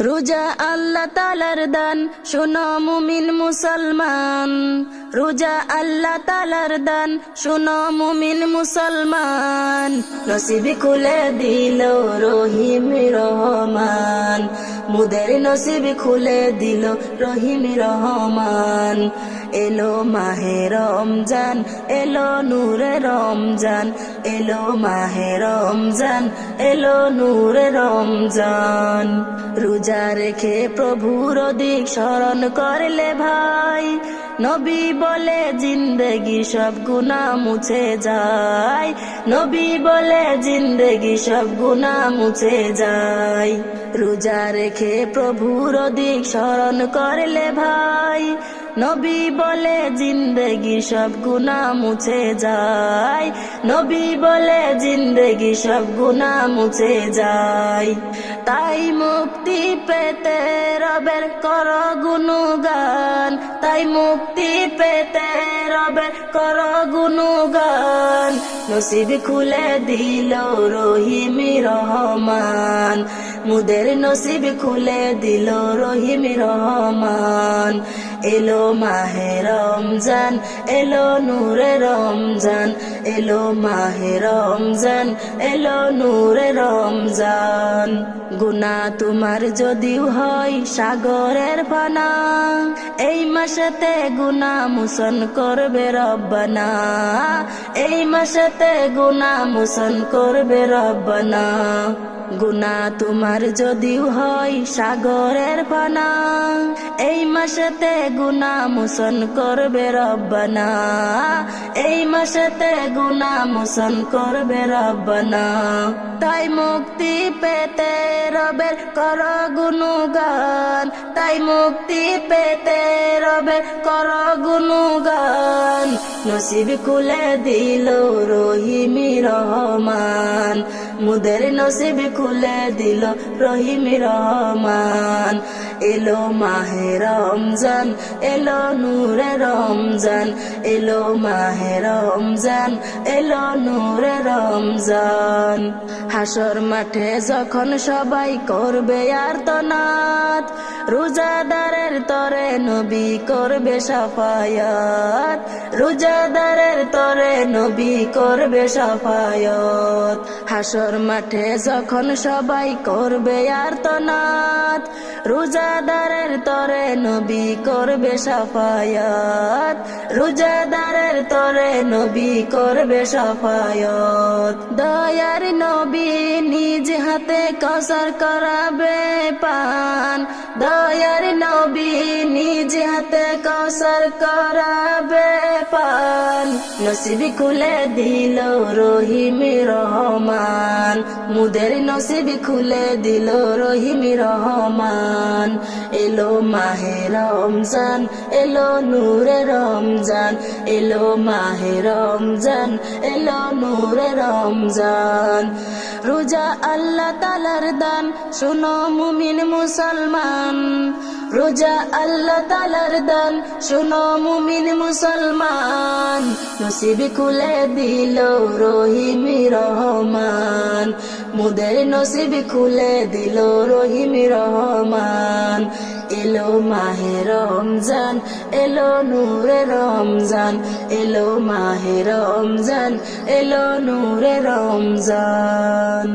রোজা আল্লাহ তালার দান, শোনো মুমিন মুসলমান। রোজা আল্লাহ তালার দান, শোনো মুমিন মুসলমান। নসিব খুলে দিল রহিম রহমান। মুদের নসিব খুলে দিল রহিম রহমান। এলো মাহে রমজান, এলো নূরে রমজান, এলো মাহে রমজান, এলো নূরে রমজান। রোজা রেখে প্রভুর দিক স্মরণ করলে ভাই, নবী বলে জিন্দেগি সব গুণা মুছে যায়। নবী বলে জিন্দেগি সব গুণা মুছে যায়। রোজা রেখে প্রভুর দিক স্মরণ করলে ভাই নবী বলে জিন্দেগি সব গুণা মুছে যায়। নবী বলে জিন্দেগি সব গুণা মুছে যায়। তাই মুক্তি পেতে রবের কর গুণগান। তাই মুক্তি পেতে রবের কর গুণগান। নসিব খুলে দিল রহিমি রহমান। মুদের নসিব খুলে দিল রহিমি রহমান। এলো মাহে রমজান এলো নূরে রমজান এলো মাহে রমজান, এলো নূরে রমজান। গুনা তোমার যদিও হয় সাগরের ফানা এই মাসেতে গুনা মুসন করবে রব্বানা। এই মাসেতে গুনা মুসন করবে রব্বানা। গুনা তোমার যদিও হয় সাগরের ফানা এই মাসেতে গুনা মুসন করবে রব্বানা। এই মাসেতে গুনা মুসন করবে রব্বানা। তাই মুক্তি পেতে রবের কর গুণগান। তাই মুক্তি পেতে রবের কর গুণগান। নসিব খুলে দিল রহিমি রহমান। মুদের নসিব খুলে দিল রহিমি রহমান। এলো মাহে রমজান, এলো নূরে রমজান, এলো মাহে রমজান, এলো নূরে রমজান। হাসর মাঠে যখন সবাই করবে আর তনাত রোজাদারের তরে নবী করবে সাফায়াত, রোজাদারের তরে নবী করবে সাফায়াত। হাসর মাঠে যখন সবাই করবে আর তনাত রোজাদারের তরে নবী করবে সাফায়াত। রোজাদারের তরে নবী করবে সাফায়াত। দয়ার নবী নিজ হাতে কসর করাবে পান। দয়ার নবী নিজ হাতে কসর করাবে পান। নসিব খুলে দিল রহিম রহমান। মুদের নসিব খুলে দিল রহিম রহমান। এলো মাহে রমজান, এলো নূরে রমজান, এলো মাহে রমজান, এলো নূরে রমজান। রোজা আল্লাহ তালার দান, শুনো মুমিন মুসলমান। রোজা আল্লাহ তালার দান। শুনো মুমিন মুসলমান, নসিব খুলে দিল রহিমি রহমান। মুদের নসিব খুলে দিল রহিমি রহমান। এলো মাহে রমজান, এলো নূরে রমজান, এলো মাহে রমজান, এলো নূরে রমজান।